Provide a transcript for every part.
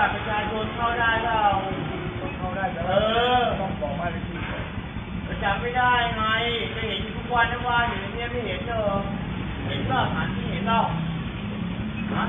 บัตรประชาชนเข้าได้เปล่าเข้าได้แต่เออต้องบอกว่าเลขที่ก่อนก็จำไม่ได้ไงจะเห็นทุกวันทุกวันอยู่เนี้ยไม่เห็นเหรอเห็นเปล่าหาที่เห็นเปล่าฮะ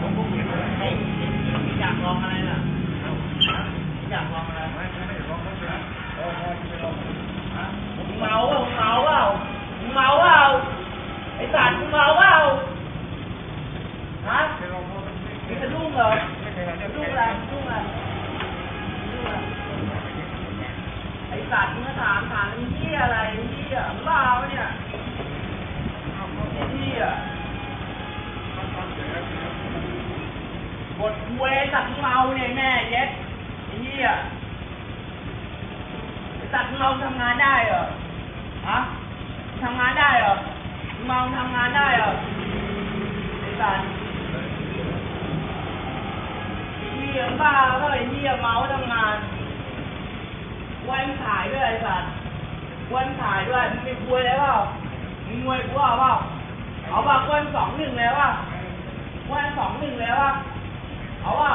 ผมก็เห็นเลยเฮ้ยอยากลองอะไรล่ะอยากลองอะไรไม่ไม่ลองไม่เป็นไรเออไม่ลองฮะมึงเมาเปล่ามึงเมาเปล่ามึงเมาเปล่าไอ้สัตว์มึงเมาเปล่าฮะมึงจะรุ่งเหรอจะรุ่งอะ ไรรุ่งอะไรรุ่งอะไรไอ้สัตว์มึงมาถามถามไอ้เหี้ยอะไรไอ้เหี้ยมึงบ้าปะเนี่ยไอ้เหี้ยบทคุยสัตว์เมาเนี่ยแม่เย็ดไอ้เหี้ยไอ้สัตว์เมาทำงานได้เหรอฮะทำงานได้เหรอเมาทำงานได้เหรอไอ้สัตว์ บ้าก็ไอ้เหี้ยเมาทำงาน วันขายด้วยไอ้สัตว์วันขายด้วยมึงเป็นควยแล้วเปล่ามึงมวยกูเอาเปล่าเอาเปล่าวันสองหนึ่งแล้วป่ะวันสองหนึ่งแล้วป่ะเอาเปล่า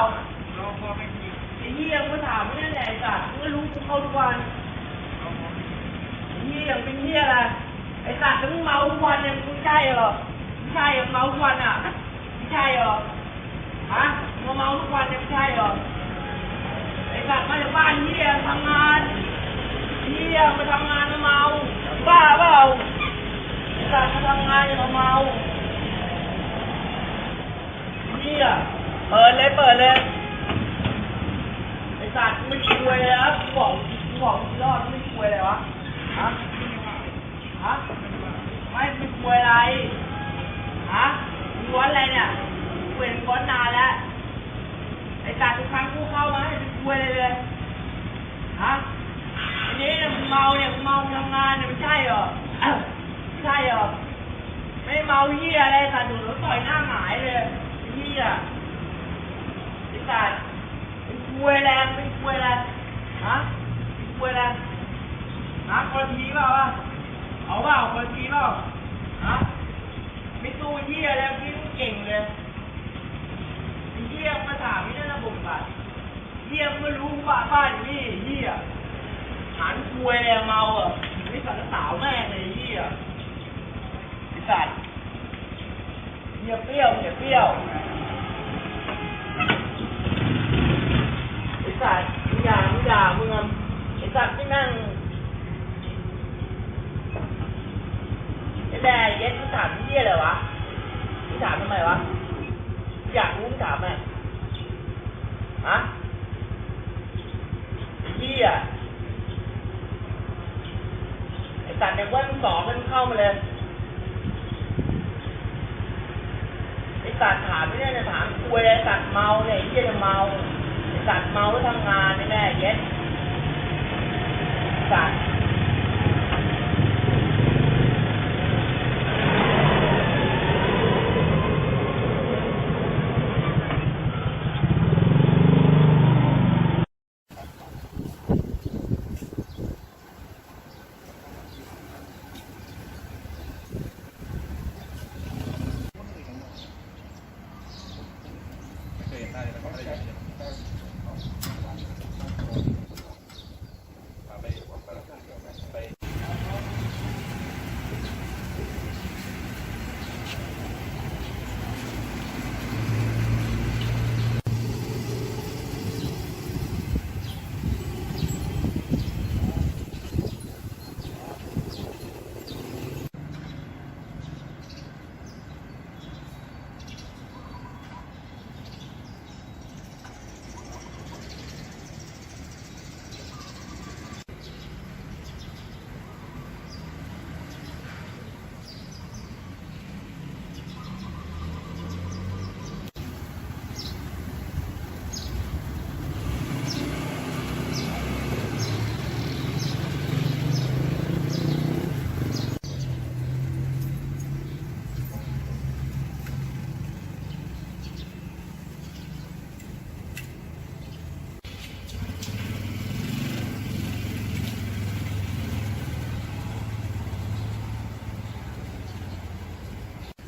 ไอ้เหี้ยมึงถามไม่ได้แหละไอ้สัตว์มึงรู้กูเข้าทุกวันไอ้เหี้ยมึงเป็นเหี้ยอะไรไอ้สัตว์มึงเมาทุกวันเนี่ยมึงใช่เหรอมึงใช่เหรอเมาทุกวันอะไม่ใช่เหรอฮะ มาเมาทุกวันเนี่ยไม่ใช่เหรอไอ้สัตว์มาจากบ้านเฮียทำงานเฮียมาทำงานมาเมาบ้าเปล่าไอ้สัตว์มาทำงานอย่ามาเมาเฮียเปิดเลยเปิดเลยไอ้สัตว์ไม่ช่วยเลยครับกูบอกกูบอกรอดไม่ช่วยเลยวะฮะฮะไม่ไม่ช่วยอะไรฮะมึงวันอะไรเนี่ยเห็นมึงวันนานแล้ว ไอ้ตาทุกครั้งกูเข้ามาไม่เป็นคุยเลย ฮะอันนี้เนี่ยมึงเมาเนี่ยมึงเมาทำงานเนี่ยไม่ใช่เหรอไม่ใช่เหรอ ไม่เมาเหี้ยอะไรสัตว์ดูแล้วต่อยหน้าหงายเลยเหี้ยไอ้สัตว์เป็นคุยอะไรเป็นคุยอะไรฮะเป็นคุยอะไรฮะคนทีเปล่าวะเอาเปล่าคนทีเปล่าฮะไม่ตู้เยี่ยแล้วพี่เก่งเลย ไอ้เยี่ยมาถามนี่ได้ระบบบัตรเยี่ยมไม่รู้ว่าบ้านอยู่นี่ไอ้เยี่ยหานควยเมาอะไม่สัตว์สาวแม่เลยเยี่ยไอ้สัตว์เยี่ยเปรี้ยวเยี่ยเปรี้ยวไอ้สัตว์มึงอย่ามึงอย่ามึงอะไอ้สัตว์ที่นั่ง ไอ้แม่เย็ดมึงถามเหี้ยอะไรวะมึงถามทำไมวะ อยากรู้มึงถามไหมฮะไอ้เหี้ยไอ้สัตว์เนี่ยว่ามึงสองมันเข้ามาเลย ไอ้ เนี่ยจะถามคุยสัตว์เมาเนี่ยเหี้ยจะเมาสัตว์เมาแล้วทำงานไม่แม่เย็ดสัตว์ ค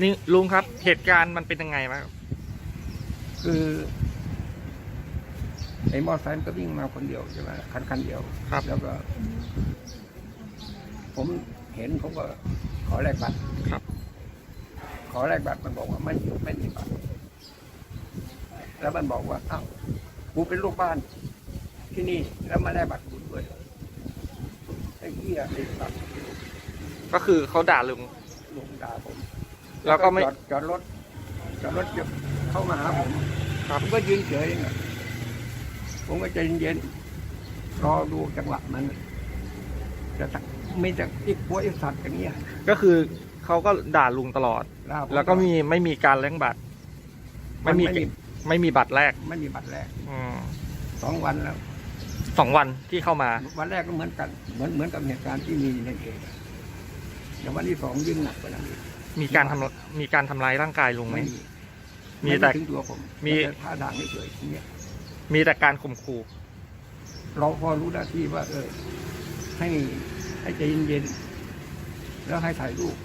นี่ลุงครับเหตุการณ์มันเป็นยังไงบ้างครับคือไอ้มอเตอร์ไซค์มันก็วิ่งมาคนเดียวใช่ไหมคันคันเดียวครับ แล้วก็ ผมเห็นผมก็ขอแลกบัตรครับ ขอแลกบัตรมันบอกว่าไม่ไม่มีบัตรแล้วมันบอกว่าอ้าวกูเป็นลูกบ้าน ที่นี่แล้วมาได้บัตรกูด้วยไอ้เหี้ยไอ้สัตว์ก็คือเขาด่าลุงลุงด่าผม แล้วก็ไม่จอดจอดรถจอดรถจะเข้ามาหาผมครับผมก็ยืนเฉยนะผมก็ใจเย็นๆรอดูจังหวะมันจะสักไม่จะอีกพวกไอ้สัตว์อย่างเงี้ย ก็คือเขาก็ด่าลุงตลอดด่าผแล้วก็มีไม่มีการแลกบัตร ไม่มีไม่มีไม่มีบัตรแรก ไม่มีบัตรแรกอืมสองวันแล้วสองวันที่เข้ามา วันแรกก็เหมือนกัน เหมือนเหมือนกับเหตุการณ์ที่มีในเองแต่วันที่สองยิ่งหนักกว่านั้นอีก มีการทำมีการทำร้ายร่างกายลุงไหม ไม่มีมีแต่ไถึงตัวผมมี แต่ท่าทางเฉยๆอย่างเงี้ยมีแต่การข่มขู่ เราพอรู้หน้าที่ว่า เออให้ให้ใจเย็นๆแล้วให้ถ่ายรูป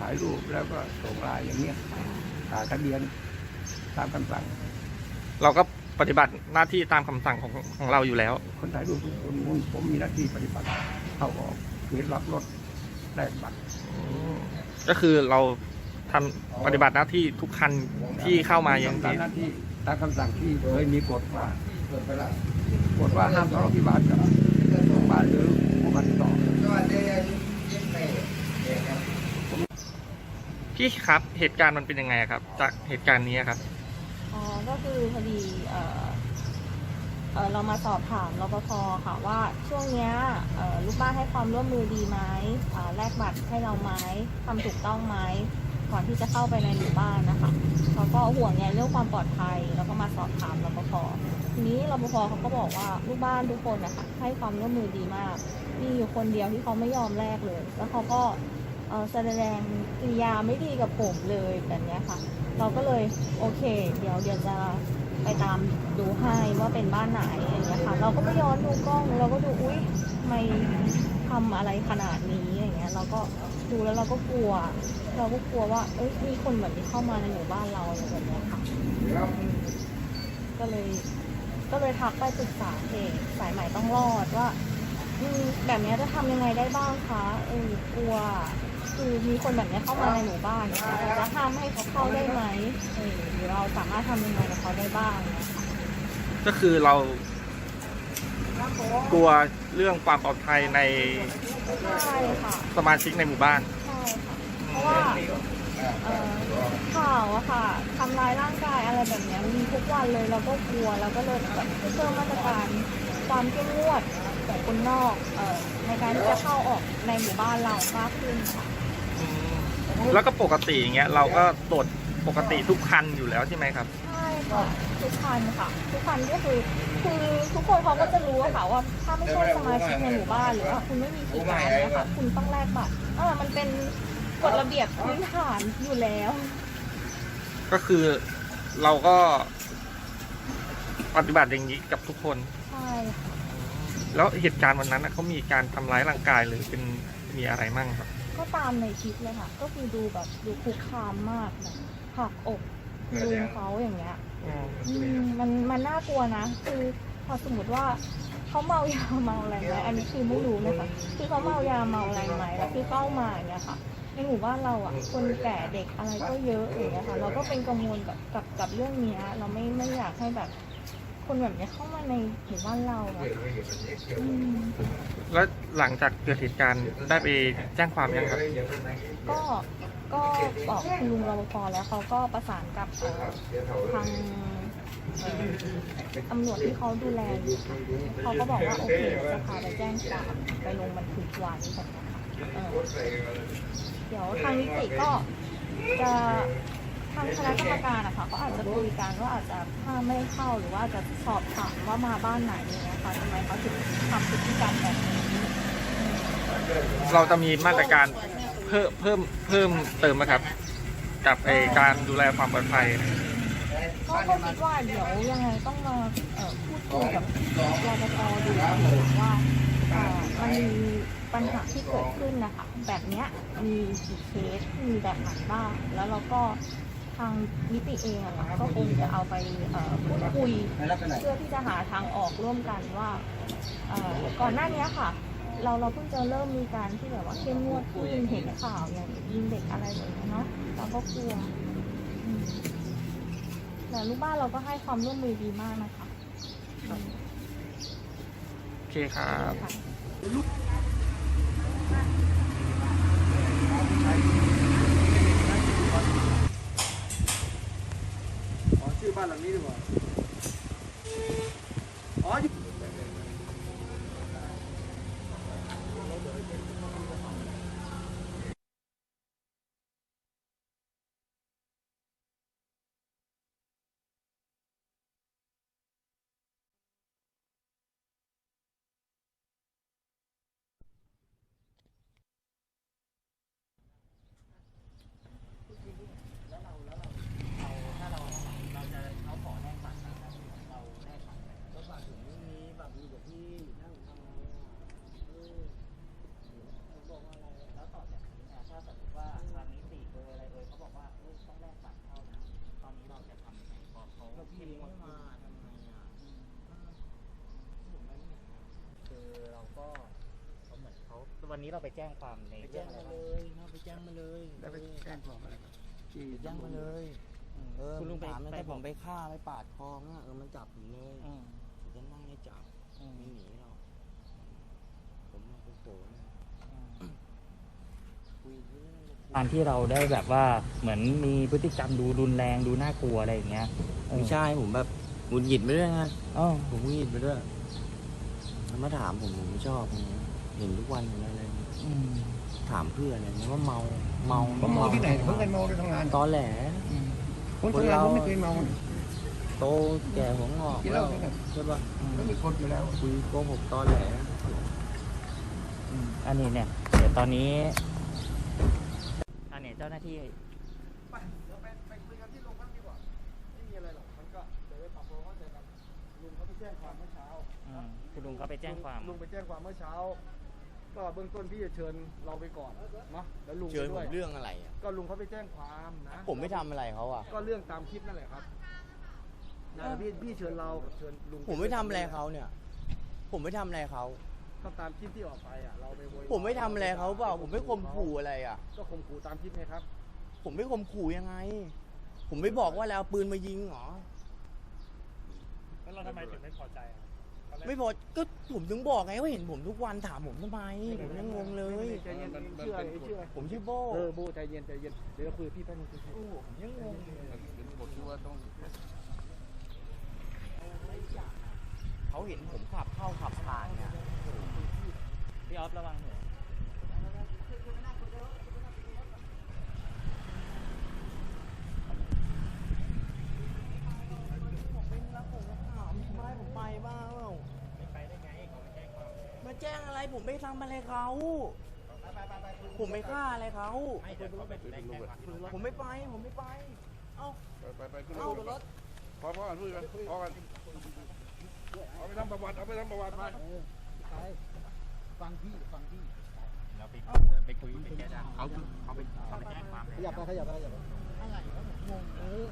ถ่ายรูปแล้วก็ส่งไลน์อย่างเงี้ยถ่ายทะเบียนตามคำสั่ง เราก็ปฏิบัติหน้าที่ตามคำสั่งของของเราอยู่แล้ว คนถ่ายรูปทุกคนผมมีหน้าที่ปฏิบัติเข้าออกคือรับรถแลกบัตร ก็คือเราทำปฏิบัติหน้าที่ทุกคันที่เข้ามาอย่างตามที่หน้าที่ตามคำสั่งที่เคยมีกฎว่ากฎว่าห้ามทะเลาะวิวาทกับโรงพยาบาลหรือผู้มาติดต่อพี่ครับเหตุการณ์มันเป็นยังไงครับ จากเหตุการณ์นี้ครับ อ๋อ ก็คือพอดีเอ่อ เเรามาสอบถามรปภค่ะว่าช่วงเนี้ยลูกบ้านให้ความร่วมมือดีไหมแลกบัตรให้เราไหมทำถูกต้องไหมก่อนที่จะเข้าไปในหมู่บ้านนะคะเขาก็ห่วงใยเรื่องความปลอดภัยแล้วก็มาสอบถามรปภทีนี้รปภเขาก็บอกว่าลูกบ้านทุกคนนะคะให้ความร่วมมือดีมากมีอยู่คนเดียวที่เขาไม่ยอมแลกเลย แล้วเขาก็แสดงกิริยาไม่ดีกับผมเลยแบบนี้ค่ะ เราก็เลยโอเค เดี๋ยวเดี๋ยวจะ ไปตามดูให้ว่าเป็นบ้านไหนอย่างเงี้ยค่ะ เราก็ไปย้อนดูกล้องเราก็ดูอุ้ยทำไมทำอะไรขนาดนี้อย่างเงี้ย เราก็ดูแล้วเราก็กลัว เราก็กลัวว่าเอ้ยมีคนแบบนี้เข้ามาในหมู่บ้านเราอะไรแบบเนี้ยค่ะ ก็เลยก็เลยทักไปปรึกษาเพจสายใหม่ต้องรอดว่าแบบเนี้ยจะทำยังไงได้บ้างคะเออกลัว คือมีคนแบบเนี้ยเข้ามาในหมู่บ้านนะคะเราจะห้ามให้เขาเข้าได้ไหมเออหรือเราสามารถทำยังไงกับเขาได้บ้างนะคะก็คือเรากลัวเรื่องความปลอดภัยในใช่ค่ะสมาชิกในหมู่บ้าน ใช่ค่ะ เพราะว่าเอ่อข่าวอะค่ะทำร้ายร่างกายอะไรแบบเนี้ยมีทุกวันเลยเราก็กลัวเราก็เลยแบบเพิ่มมาตรการความเข้มงวดของคนนอกเอ่อในการที่จะเข้าออกในหมู่บ้านเรามากขึ้นค่ะ แล้วก็ปกติอย่างเงี้ยเราก็ตรวจปกติทุกคันอยู่แล้วใช่ไหมครับ ใช่ค่ะทุกคันค่ะ ทุกคันก็คือคือทุกคนเขาก็จะรู้อะค่ะว่าถ้าไม่ใช่สมาชิกในหมู่บ้านหรือว่าคุณไม่มีคีย์การ์ดเนี่ยค่ะคุณต้องแลกบัตรอ่ามันเป็นกฎระเบียบพื้นฐานอยู่แล้ว ก็คือเราก็ปฏิบัติอย่างนี้กับทุกคน ใช่ค่ะแล้วเหตุการณ์วันนั้นน่ะเขามีการทำร้ายร่างกายหรือเป็นมีอะไรมั่งครับ ก็ตามในคลิปเลยค่ะ ก็คือดูแบบดูคุกคามมากแบบผลักอกลุงเขาอย่างเงี้ยอืมมันมันน่ากลัวนะ คือพอสมมติว่าเขาเมายาเมาอะไรไหมอันนี้คือไม่รู้นะคะคือเขาเมายาเมาอะไรไหมแล้วคือเข้ามาอย่างเงี้ยค่ะในหมู่บ้านเราอะ คนแก่เด็กอะไรก็เยอะอย่างเงี้ยค่ะ เราก็เป็นกังวลกับกับกับเรื่องเนี้ยเราไม่ไม่อยากให้แบบ คนแบบเนี้ยเข้ามาในหมู่บ้านเราอะอืมแล้วหลังจากเกิดเหตุการณ์ได้ไปแจ้งความยังครับก็ก็บอกคุณลุงรปภแล้วเขาก็ประสานกับเอ่อทางเอ่อตำรวจที่เขาดูแลอยู่ค่ะเขาก็บอกว่าโอเคจะพาไปแจ้งความไปลงบันทึกไว้แบบนี้ค่ะเออเดี๋ยวทางนิติก็จะทางคณะกรรมการอะค่ะเขาอาจจะคุยกันว่าอาจจะถ้าไม่เข้าหรือว่าจะสอบถามว่ามาบ้านไหนอย่างเงี้ยค่ะทำไมเขาถึงทำพฤติกรรมแบบนี้เราจะมีมาตรการเพิ่มเพิ่มเพิ่มเติมไหมครับ กับไอการดูแลความปลอดภัย ก็ก็คิดว่าเดี๋ยวยังไงต้องมาเอ่อพูดคุยกับรปภดูว่าเอ่อมันมีปัญหาที่เกิดขึ้นนะคะแบบเนี้ยมีกี่เคสมีแบบไหนบ้างแล้วเราก็ ทางนิติเองอะค่ะก็คงจะเอาไปเอ่อพูดคุยเพื่อที่จะหาทางออกร่วมกันว่าเอ่อก่อนหน้านี้ค่ะ เราเราเพิ่งจะเริ่มมีการที่แบบว่าเข้มงวดขึ้นเห็นข่าวอย่างยิงเด็กอะไรแบบนี้เนาะเราก็กลัวอืมแต่ลูกบ้านเราก็ให้ความร่วมมือดีมากนะคะอืมโอเคครับ ค่ะอ๋อชื่อบ้านหลังนี้ดีก ว่า อ๋ออยู่ คือเราก็เขาเหมือนเขาวั นนี้เราไปแจ้งความในไปเรื่แจ้องงอะไรมาบ้างเลยนะไปแจ้งมาเลยแล้วไปแจ้งความอะไรครับที่ไปแจ้งมาเลยเออคุณลุงไปถามมันไปถ้าบผอกมไปฆ่าไปปาดคอน่ะเออมันจับผมเลยอืมผมจะนั่งให้จับอืมไม่หนีหรอกผมมาเป็นโตนะคุยเรื่อง การที่เราได้แบบว่าเหมือนมีพฤติกรรมดูรุนแรงดูน่ากลัวอะไรอย่างเงี้ยเออไม่ใช่ผมแบบหงุดหงิดไปด้วยไงอ๋อผมหงุดหงิดไปด้วยมันมาถามผมผมไม่ชอบไงเห็นทุกวันเห็นอะไรอืม ถามเพื่ออะไรเนี่ยว่าเมาเมาผมเมาที่ไหนผมเคยเมาในทำงานตอนแหลอืมผมทำงานผมไม่เคยเมาโตแก่หัวงอกกินเหล้าด้วยกันใช่ปะไม่มีคนอยู่แล้วคุยโกหกตอนแหลอืมอันนี้เนี่ยเดี๋ยวตอนนี้อันนี้เจ้าหน้าที่ไปเดี๋ยวไปไปคุยกันที่โรงพักดีกว่าไม่มีอะไรหรอกมันก็เดี๋ยวไปปรับตัวเข้าใจกันลุงเขาไปแจ้งความเมื่อเช้าอืมคุณลุงเขาไปแจ้งความลุงไปแจ้งความเมื่อเช้า ก็เบื้องต้นพี่จะเชิญเราไปก่อนเนาะแล้วลุงเชิญไปผด้วยมเรื่องอะไรอะ ก็ลุงเขาไปแจ้งความนะผมไม่ทำอะไรเขาอะ ก็เรื่องตามคลิปนั่นแหละครับนะพี่พี่เชิญเรากับเชิญลุงผมไม่ทำอะไรเขาเนี่ย ผมไม่ทำอะไรเขา ก็ตามคลิปที่ออกไปอะเราไปโวยวายผมไม่ทำอะไรเขาเปล่า ผมไม่ข่มขู่อะไรอะ ก็ข่มขู่ตามคลิปไงครับ ผมไม่ข่มขู่ยังไง ผมไม่บอกว่าแล้วเอาปืนมายิงเหรอ แล้วเราทำไมถึงไม่พอใจอะ ไม่พอก็ผมถึงบอกไงว่าเห็นผมทุกวันถามผมทำไมผมยังงงเลย ใจเย็นเชื่ออะไรเชื่ออะไรผมชื่อโบเออโบใจเย็นใจเย็นเดี๋ยวเราคุยกับพี่แป๊บนึงคุยกับพี่ผมยังงงเขาเห็นผมขับเข้าขับผ่านเนี่ยพี่ออฟระวังหัวผมเป็นแล้วผมก็ถามทำไมผมไปบ้างเปล่า ไม่ไปได้ไงเขาไปแจ้งความ มา แจ้งอะไร ผมไม่ทำอะไรเขา ผมไม่ฆ่าอะไรเขา ไม่เดี๋ยวเขาไปแจ้งความที่โรงพักผมไม่ไป ผมไม่ไป เอ้า ไปไปไปขึ้นเอ้ารถรถพอพอกันพูดกันพอกันเอาไปทำประวัติเอาไปทำประวัติมาเราไปไปคุยไปแจ้งเขาเขาไปเขาไปแจ้งความเลยขยับไปขยับไปขยับไปอะไรวะผมงงเออ